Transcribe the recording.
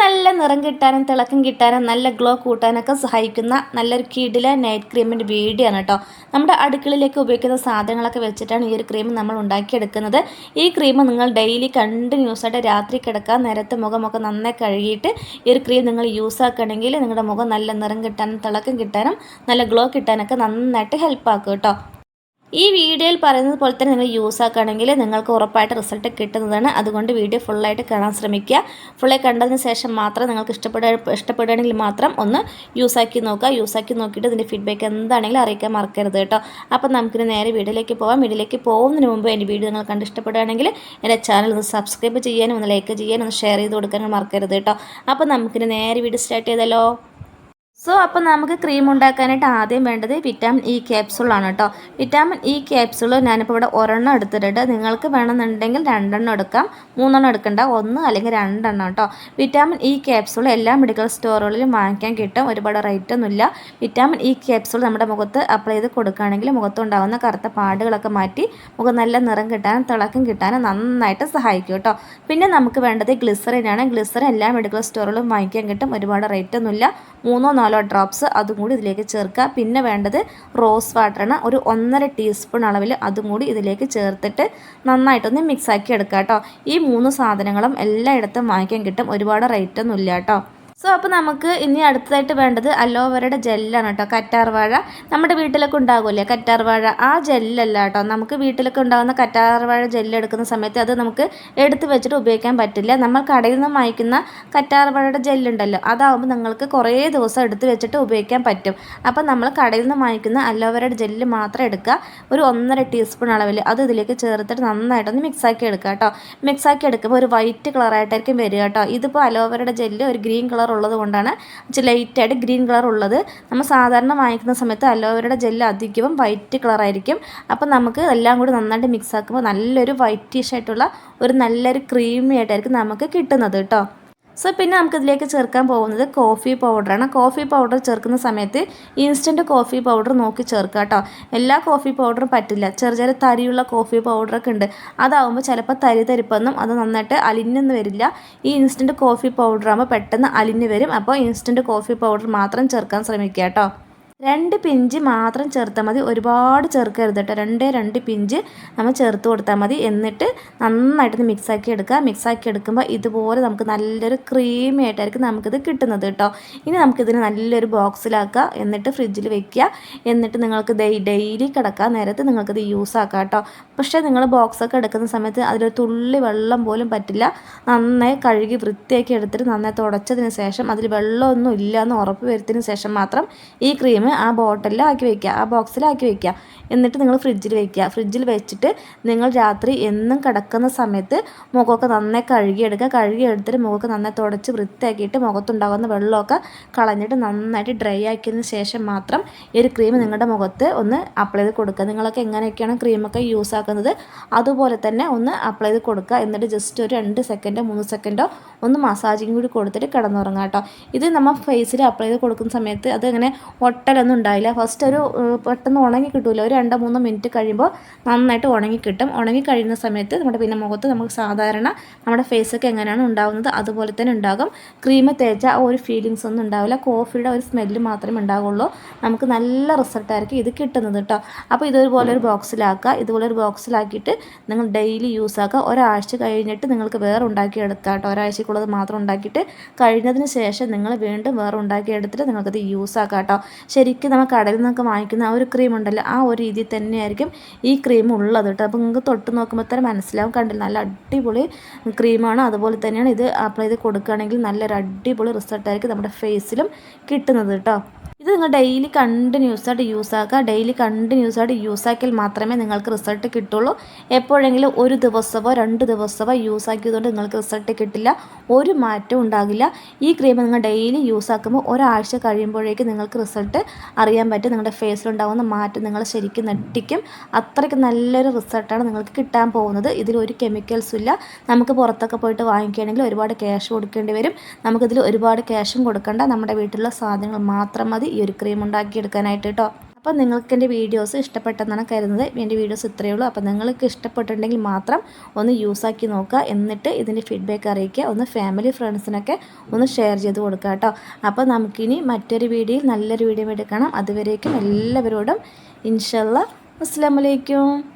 നല്ല നിറം കിട്ടാനും തിളക്കം കിട്ടാനും നല്ല ഗ്ലോ കൂട്ടാനൊക്കെ സഹായിക്കുന്ന നല്ലൊരു കിടില നൈറ്റ് ക്രീമിന്റെ വീഡിയോ ആണ് കേട്ടോ നമ്മുടെ അടുക്കളയിലേക്ക് ഉപയോഗിക്കുന്ന സാധനങ്ങളൊക്കെ വെച്ചിട്ടാണ് ഈ ഒരു ക്രീം നമ്മൾ ഉണ്ടാക്കിയെടുക്കുന്നത്. ഈ ക്രീം നിങ്ങൾ ഡെയിലി കണ്ടിന്യൂസ് ആയിട്ട് രാത്രി കിടക്കാൻ നേരത്തെ മുഖമൊക്കെ നന്നായി കഴുകിയിട്ട് ഈ ഒരു ക്രീം നിങ്ങൾ യൂസ് ആക്കുകയാണെങ്കിൽ നിങ്ങളുടെ മുഖം നല്ല നിറം കിട്ടാനും തിളക്കം കിട്ടാനും നല്ല ഗ്ലോ കിട്ടാനൊക്കെ നന്നായിട്ട് ഹെൽപ്പ് ആക്കും കേട്ടോ ഈ വീഡിയോയിൽ പറയുന്നത് പോലെ തന്നെ നിങ്ങൾ യൂസ് ആക്കുകയാണെങ്കിൽ നിങ്ങൾക്ക് ഉറപ്പായിട്ട് റിസൾട്ട് കിട്ടുന്നതാണ്. അതുകൊണ്ട് വീഡിയോ ഫുള്ളായിട്ട് കാണാൻ ശ്രമിക്കുക. ഫുള്ളായി കണ്ടതിന് ശേഷം മാത്രം നിങ്ങൾക്ക് ഇഷ്ടപ്പെടുക ഇഷ്ടപ്പെടുകയാണെങ്കിൽ മാത്രം ഒന്ന് യൂസ് ആക്കി നോക്കുക. യൂസ് ആക്കി നോക്കിയിട്ട് ഇതിന്റെ ഫീഡ്ബാക്ക് എന്താണെങ്കിലും അറിയിക്കാൻ മറക്കരുത് കേട്ടോ. അപ്പം നമുക്കിന് നേരെ വീഡിയോയിലേക്ക് പോകാം വീഡിയോയിലേക്ക് പോകുന്നതിന് മുമ്പ് എന്റെ വീഡിയോ നിങ്ങൾ കണ്ട് ഇഷ്ടപ്പെടുകയാണെങ്കിൽ എന്റെ ചാനൽ ഒന്ന് സബ്സ്ക്രൈബ് ചെയ്യാനും ഒന്ന് ലൈക്ക് ചെയ്യാനും ഒന്ന് ഷെയർ ചെയ്ത് കൊടുക്കാനും മറക്കരുത് കേട്ടോ. അപ്പോൾ നമുക്കിന് നേരെ വീഡിയോ സ്റ്റാർട്ട് ചെയ്തല്ലോ സോ അപ്പോൾ നമുക്ക് ക്രീം ഉണ്ടാക്കാനായിട്ട് ആദ്യം വേണ്ടത് വിറ്റാമിൻ ഇ ക്യാപ്സുളാണ് കേട്ടോ വിറ്റാമിൻ ഇ ക്യാപ്സുൾ ഞാനിപ്പോൾ ഇവിടെ ഒരെണ്ണം എടുത്തിട്ടുണ്ട്. നിങ്ങൾക്ക് വേണമെന്നുണ്ടെങ്കിൽ രണ്ടെണ്ണം എടുക്കാം. മൂന്നെണ്ണം എടുക്കണ്ട. ഒന്ന് അല്ലെങ്കിൽ രണ്ടെണ്ണം കേട്ടോ വിറ്റാമിൻ ഇ ക്യാപ്സുൾ എല്ലാ മെഡിക്കൽ സ്റ്റോറുകളിലും വാങ്ങിക്കാൻ കിട്ടും. ഒരുപാട് റേറ്റ് ഒന്നുമില്ല വിറ്റാമിൻ ഇ ക്യാപ്സുൾ നമ്മുടെ മുഖത്ത് അപ്ലൈ ചെയ്ത് കൊടുക്കുകയാണെങ്കിൽ മുഖത്തുണ്ടാകുന്ന കറുത്ത പാടുകളൊക്കെ മാറ്റി മുഖം നല്ല നിറം കിട്ടാനും തിളക്കം കിട്ടാനും നന്നായിട്ട് സഹായിക്കും കേട്ടോ പിന്നെ നമുക്ക് വേണ്ടത് ഗ്ലിസറിനാണ് ഗ്ലിസറിൻ എല്ലാ മെഡിക്കൽ സ്റ്റോറുകളിലും വാങ്ങിക്കാൻ കിട്ടും. ഒരുപാട് റേറ്റ് ഒന്നുമില്ല മൂന്നോ നാലോ ഡ്രോപ്സ് അതും കൂടി ഇതിലേക്ക് ചേർക്കുക. പിന്നെ വേണ്ടത് റോസ് വാട്ടറാണ് ഒരു ഒന്നര ടീസ്പൂൺ അളവിൽ അതും കൂടി ഇതിലേക്ക് ചേർത്തിട്ട് നന്നായിട്ടൊന്ന് മിക്സാക്കി എടുക്കുക കേട്ടോ ഈ മൂന്ന് സാധനങ്ങളും എല്ലായിടത്തും വാങ്ങിക്കാൻ കിട്ടും. ഒരുപാട് റേറ്റൊന്നും ഇല്ല കേട്ടോ സോ അപ്പോൾ നമുക്ക് ഇനി അടുത്തതായിട്ട് വേണ്ടത് അലോവേരയുടെ ജെല്ലാണ് കേട്ടോ കറ്റാർവാഴ നമ്മുടെ വീട്ടിലൊക്കെ ഉണ്ടാകുമല്ലേ? കറ്റാർവാഴ ആ ജെല്ലല്ല കേട്ടോ നമുക്ക് വീട്ടിലൊക്കെ ഉണ്ടാകുന്ന കറ്റാർവാഴ ജെല്ല് എടുക്കുന്ന സമയത്ത് അത് നമുക്ക് എടുത്ത് വെച്ചിട്ട് ഉപയോഗിക്കാൻ പറ്റില്ല. നമ്മൾ കടയിൽ നിന്ന് വാങ്ങിക്കുന്ന കറ്റാർവാഴയുടെ ജെല്ലുണ്ടല്ലോ അതാവുമ്പോൾ നിങ്ങൾക്ക് കുറേ ദിവസം എടുത്ത് വെച്ചിട്ട് ഉപയോഗിക്കാൻ പറ്റും. അപ്പോൾ നമ്മൾ കടയിൽ നിന്ന് വാങ്ങിക്കുന്ന അലോവേരയുടെ ജെല്ല് മാത്രം എടുക്കുക. ഒരു ഒന്നര ടീസ്പൂൺ അളവിൽ അത് ഇതിലേക്ക് ചേർത്തിട്ട് നന്നായിട്ടൊന്ന് മിക്സാക്കി എടുക്കുക കേട്ടോ മിക്സാക്കി എടുക്കുമ്പോൾ ഒരു വൈറ്റ് കളറായിട്ടായിരിക്കും വരിക കേട്ടോ ഇതിപ്പോൾ അലോവേരയുടെ ജെല്ല് ഒരു ഗ്രീൻ കളർ ഉള്ളത് കൊണ്ടാണ്. ലൈറ്റായിട്ട് ഗ്രീൻ കളർ ഉള്ളത്. നമ്മൾ സാധാരണ വാങ്ങിക്കുന്ന സമയത്ത് അലോവേരയുടെ ജെല്ല് അധികവും വൈറ്റ് കളറായിരിക്കും അപ്പോൾ നമുക്ക് എല്ലാം കൂടി നന്നായിട്ട് മിക്സ് ആക്കുമ്പോൾ നല്ലൊരു വൈറ്റിഷ് ആയിട്ടുള്ള ഒരു നല്ലൊരു ക്രീമി ആയിട്ടായിരിക്കും നമുക്ക് കിട്ടുന്നത് കേട്ടോ. സോ പിന്നെ നമുക്കിതിലേക്ക് ചേർക്കാൻ പോകുന്നത് കോഫി പൗഡറാണ് കോഫി പൗഡർ ചേർക്കുന്ന സമയത്ത് ഇൻസ്റ്റന്റ് കോഫി പൗഡർ നോക്കി ചേർക്കുക കേട്ടോ എല്ലാ കോഫി പൗഡറും പറ്റില്ല. ചെറിയ ചെറിയ തരിയുള്ള കോഫി പൗഡറൊക്കെ ഉണ്ട്. അതാവുമ്പോൾ ചിലപ്പോൾ തരി തരിപ്പൊന്നും അത് നന്നായിട്ട് അലിഞ്ഞൊന്നും വരില്ല. ഈ ഇൻസ്റ്റന്റ് കോഫി പൗഡർ ആകുമ്പോൾ പെട്ടെന്ന് അലിഞ്ഞ് വരും. അപ്പോൾ ഇൻസ്റ്റന്റ് കോഫി പൗഡർ മാത്രം ചേർക്കാൻ ശ്രമിക്കുക കേട്ടോ രണ്ട് പിഞ്ച് മാത്രം ചേർത്താൽ മതി. ഒരുപാട് ചേർക്കരുത് കേട്ടോ. രണ്ടേ രണ്ട് പിഞ്ച് നമ്മൾ ചേർത്ത് കൊടുത്താൽ മതി. എന്നിട്ട് നന്നായിട്ടൊന്ന് മിക്സാക്കി എടുക്കുക. മിക്സാക്കി എടുക്കുമ്പോൾ ഇതുപോലെ നമുക്ക് നല്ലൊരു ക്രീമി ആയിട്ടായിരിക്കും നമുക്കിത് കിട്ടുന്നത് കേട്ടോ. ഇനി നമുക്കിതിന് നല്ലൊരു ബോക്സിലാക്കുക എന്നിട്ട് ഫ്രിഡ്ജിൽ വെക്കുക. എന്നിട്ട് നിങ്ങൾക്ക് ഡെയിലി കിടക്കാൻ നേരത്ത് നിങ്ങൾക്കിത് യൂസ് ആക്കാം കേട്ടോ. പക്ഷേ നിങ്ങൾ ബോക്സൊക്കെ എടുക്കുന്ന സമയത്ത് അതിലൊരു തുള്ളി വെള്ളം പോലും പറ്റില്ല. നന്നായി കഴുകി വൃത്തിയാക്കി എടുത്തിട്ട് നന്നായി തുടച്ചതിന് ശേഷം അതിൽ വെള്ളമൊന്നും ഇല്ല എന്ന് ഉറപ്പ് വരുത്തിന് ശേഷം മാത്രം ഈ ക്രീം ആ ബോട്ടലിൽ ആക്കി വയ്ക്കുക ആ ബോക്സിലാക്കി വയ്ക്കുക എന്നിട്ട് നിങ്ങൾ ഫ്രിഡ്ജിൽ വയ്ക്കുക ഫ്രിഡ്ജിൽ വെച്ചിട്ട് നിങ്ങൾ രാത്രി എന്നും കിടക്കുന്ന സമയത്ത് മുഖമൊക്കെ നന്നായി കഴുകിയെടുക്കുക. കഴുകിയെടുത്തിട്ട് മുഖമൊക്കെ നന്നായി തുടച്ച് വൃത്തിയാക്കിയിട്ട് മുഖത്തുണ്ടാകുന്ന വെള്ളമൊക്കെ കളഞ്ഞിട്ട് നന്നായിട്ട് ഡ്രൈ ആക്കിയതിന് ശേഷം മാത്രം ഈ ഒരു ക്രീം നിങ്ങളുടെ മുഖത്ത് ഒന്ന് അപ്ലൈ ചെയ്ത് കൊടുക്കുക. നിങ്ങളൊക്കെ എങ്ങനെയൊക്കെയാണ് ക്രീമൊക്കെ യൂസ് ആക്കുന്നത് അതുപോലെ തന്നെ ഒന്ന് അപ്ലൈ ചെയ്ത് കൊടുക്കുക. എന്നിട്ട് ജസ്റ്റ് ഒരു രണ്ട് സെക്കൻഡോ മൂന്ന് സെക്കൻഡോ ഒന്ന് മസാജിങ് കൂടി കൊടുത്തിട്ട് കിടന്നുറങ്ങാം കേട്ടോ. ഇത് നമ്മൾ ഫേസിൽ അപ്ലൈ ചെയ്ത് കൊടുക്കുന്ന സമയത്ത് അത് ഇങ്ങനെ ഒട്ടലൊന്നും ഉണ്ടായില്ല. ഫസ്റ്റ് ഒരു പെട്ടെന്ന് ഉണങ്ങി കിട്ടില്ല ഒരു രണ്ടോ മൂന്നോ മിനിറ്റ് കഴിയുമ്പോൾ നന്നായിട്ട് ഉണങ്ങി കിട്ടും. ഉണങ്ങി കഴിയുന്ന സമയത്ത് നമ്മുടെ പിന്നെ മുഖത്ത് നമുക്ക് സാധാരണ നമ്മുടെ ഫേസൊക്കെ എങ്ങനെയാണ് ഉണ്ടാകുന്നത് അതുപോലെ തന്നെ ഉണ്ടാകും. ക്രീം തേച്ച ആ ഒരു ഫീലിങ്സ് ഒന്നും ഉണ്ടാവില്ല. കോഫിയുടെ ഒരു സ്മെല്ല് മാത്രമേ ഉണ്ടാവുള്ളൂ. നമുക്ക് നല്ല റിസൾട്ടായിരിക്കും ഇത് കിട്ടുന്നത് കേട്ടോ അപ്പോൾ ഇതുപോലെ ഒരു ബോക്സിലാക്കുക ഇതുപോലെ ഒരു ബോക്സിലാക്കിയിട്ട് നിങ്ങൾ ഡെയിലി യൂസ് ആക്കുക. ഒരാഴ്ച കഴിഞ്ഞിട്ട് നിങ്ങൾക്ക് വേറെ ഉണ്ടാക്കിയെടുക്കാം കേട്ടോ ഒരാഴ്ചക്കുള്ളത് മാത്രം ഉണ്ടാക്കിയിട്ട് കഴിഞ്ഞതിന് ശേഷം നിങ്ങൾ വീണ്ടും വേറെ ഉണ്ടാക്കിയെടുത്തിട്ട് നിങ്ങൾക്കത് യൂസ് ആക്കാം കേട്ടോ ശരിക്കും നമ്മൾ കടയിൽ നിന്നൊക്കെ വാങ്ങിക്കുന്ന ആ ഒരു ക്രീം ഉണ്ടല്ലോ ആ ഒരു രീതിയിൽ തന്നെയായിരിക്കും ഈ ക്രീം ഉള്ളത് കേട്ടോ. അപ്പോൾ നിങ്ങൾക്ക് തൊട്ട് നോക്കുമ്പോൾ തന്നെ മനസ്സിലാവും. കണ്ടില്ല? നല്ല അടിപൊളി ക്രീമാണ് അതുപോലെ തന്നെയാണ് ഇത് അപ്ലൈ ചെയ്ത് കൊടുക്കുകയാണെങ്കിൽ നല്ലൊരു അടിപൊളി റിസൾട്ടായിരിക്കും നമ്മുടെ ഫേസിലും കിട്ടുന്നത് കേട്ടോ. ഇത് നിങ്ങൾ ഡെയിലി കണ്ടിന്യൂസ് ആയിട്ട് യൂസ് ആക്കുക. ഡെയിലി കണ്ടിന്യൂസ് ആയിട്ട് യൂസ് ആക്കിയാൽ മാത്രമേ നിങ്ങൾക്ക് റിസൾട്ട് കിട്ടുള്ളൂ. എപ്പോഴെങ്കിലും ഒരു ദിവസമോ രണ്ട് ദിവസമോ യൂസ് ആക്കിയതുകൊണ്ട് നിങ്ങൾക്ക് റിസൾട്ട് കിട്ടില്ല. ഒരു മാറ്റവും ഉണ്ടാകില്ല. ഈ ക്രീം നിങ്ങൾ ഡെയിലി യൂസ് ആക്കുമ്പോൾ ഒരാഴ്ച കഴിയുമ്പോഴേക്കും നിങ്ങൾക്ക് റിസൾട്ട് അറിയാൻ പറ്റും. നിങ്ങളുടെ ഫേസിലുണ്ടാകുന്ന മാറ്റം നിങ്ങൾ ശരിക്കും നെട്ടിക്കും അത്രയ്ക്ക് നല്ലൊരു റിസൾട്ടാണ് നിങ്ങൾക്ക് കിട്ടാൻ പോകുന്നത്. ഇതിലൊരു കെമിക്കൽസും ഇല്ല. നമുക്ക് പുറത്തൊക്കെ പോയിട്ട് വാങ്ങിക്കുകയാണെങ്കിൽ ഒരുപാട് ക്യാഷ് കൊടുക്കേണ്ടി വരും. നമുക്കിതിൽ ഒരുപാട് ക്യാഷും കൊടുക്കേണ്ട. നമ്മുടെ വീട്ടിലുള്ള സാധനങ്ങൾ മാത്രം മതി. ഈ ഒരു ക്രീം ഉണ്ടാക്കിയെടുക്കാനായിട്ട് കേട്ടോ അപ്പോൾ നിങ്ങൾക്ക് എന്റെ വീഡിയോസ് ഇഷ്ടപ്പെട്ടെന്നാണ് കരുതുന്നത്. എന്റെ വീഡിയോസ് ഇത്രയേ ഉള്ളൂ. അപ്പോൾ നിങ്ങൾക്ക് ഇഷ്ടപ്പെട്ടിട്ടുണ്ടെങ്കിൽ മാത്രം ഒന്ന് യൂസാക്കി നോക്കുക. എന്നിട്ട് ഇതിന്റെ ഫീഡ്ബാക്ക് അറിയിക്കുക. ഒന്ന് ഫാമിലി ഫ്രണ്ട്സിനൊക്കെ ഒന്ന് ഷെയർ ചെയ്ത് കൊടുക്കുക കേട്ടോ അപ്പോൾ നമുക്കിനി മറ്റൊരു വീഡിയോയിൽ നല്ലൊരു വീഡിയോ എടുക്കണം. അതുവരേക്കും എല്ലാവരോടും ഇൻഷല്ല അസ്സാം വലൈക്കും